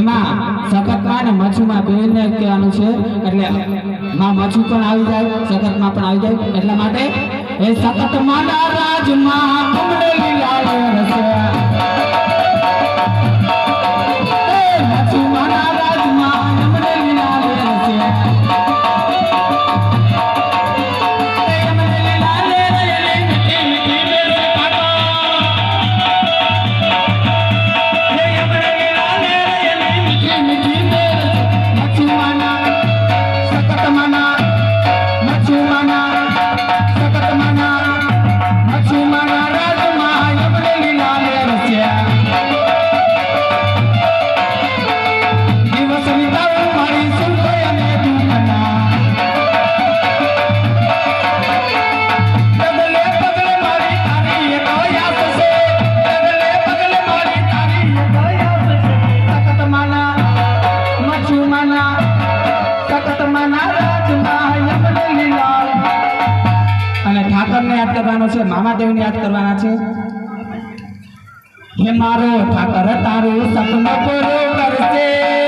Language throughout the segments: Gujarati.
એમાં સકતમાં ને મચ્છુમાં બેને કહેવાનું છે. એટલે માં મચ્છુ પણ આવી જાય સકતમાં પણ આવી જાય. એટલા માટે એ સકત માના રાજમાં કમડેલી લાલ રસ્યા મહાદેવને યાદ કરવાના છે. હે મારો ઠાકર તારું સપનું પૂરું કરશે.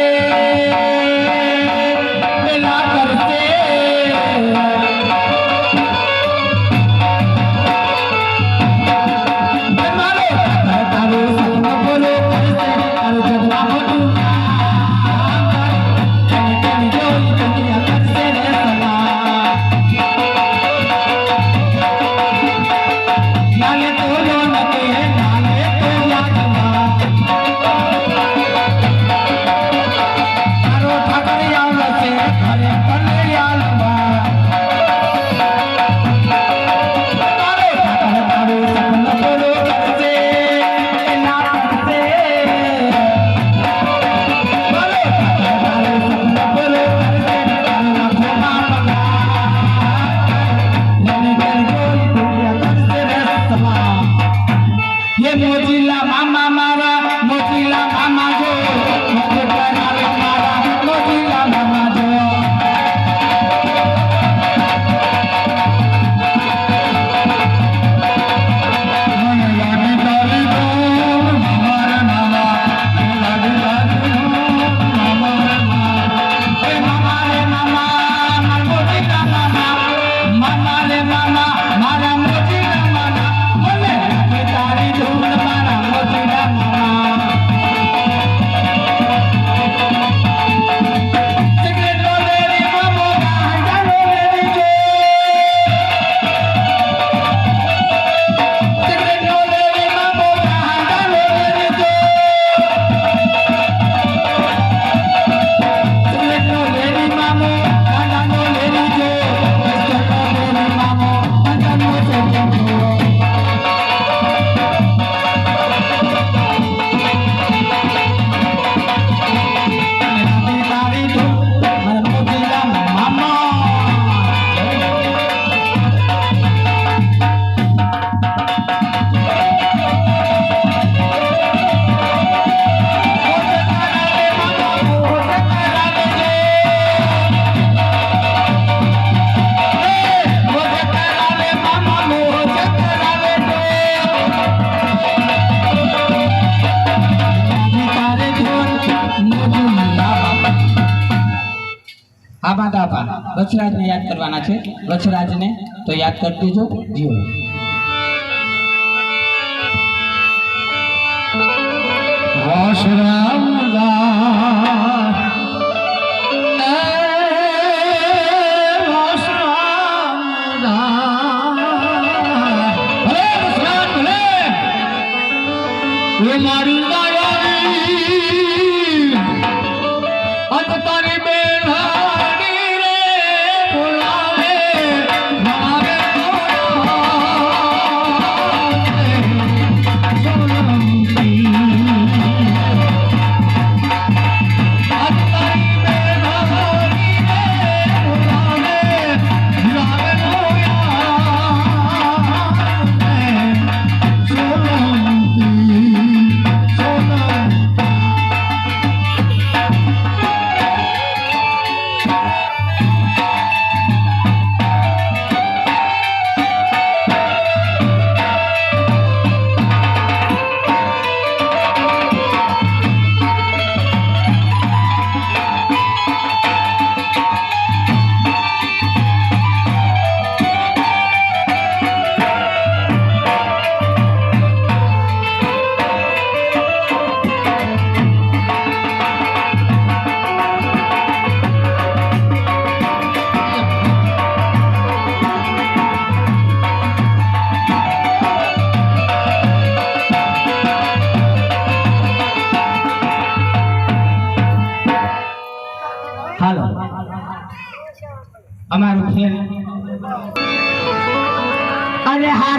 વચરાજને યાદ કરવાના છે? વચરાજને તો યાદ કરી દેજો જીઓ મારી મારી અત તારી બે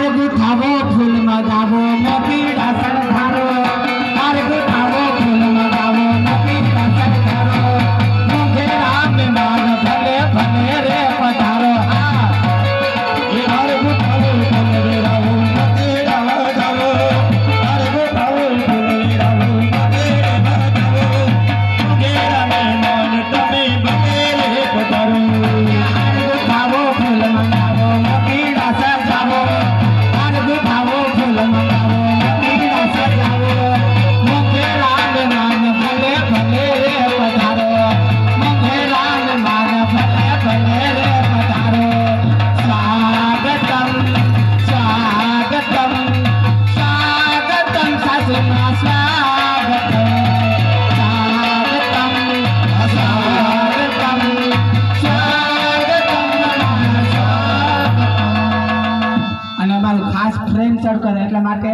માર્ગ થાવો ફૂલમાં ગાવો ન કરે એટલા માટે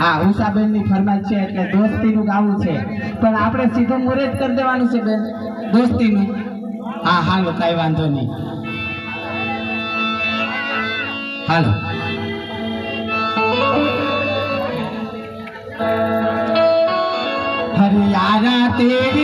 હા ઉષાબેનની ફરમાઈશ છે એટલે દોસ્તીનું ગાવું છે. પણ આપણે સીધું મુહૂર્ત કરી દેવાનું છે બેન, દોસ્તીનું. હા, હાલો, કાંઈ વાંધો નહીં. હાલો. હરિયારા તેરી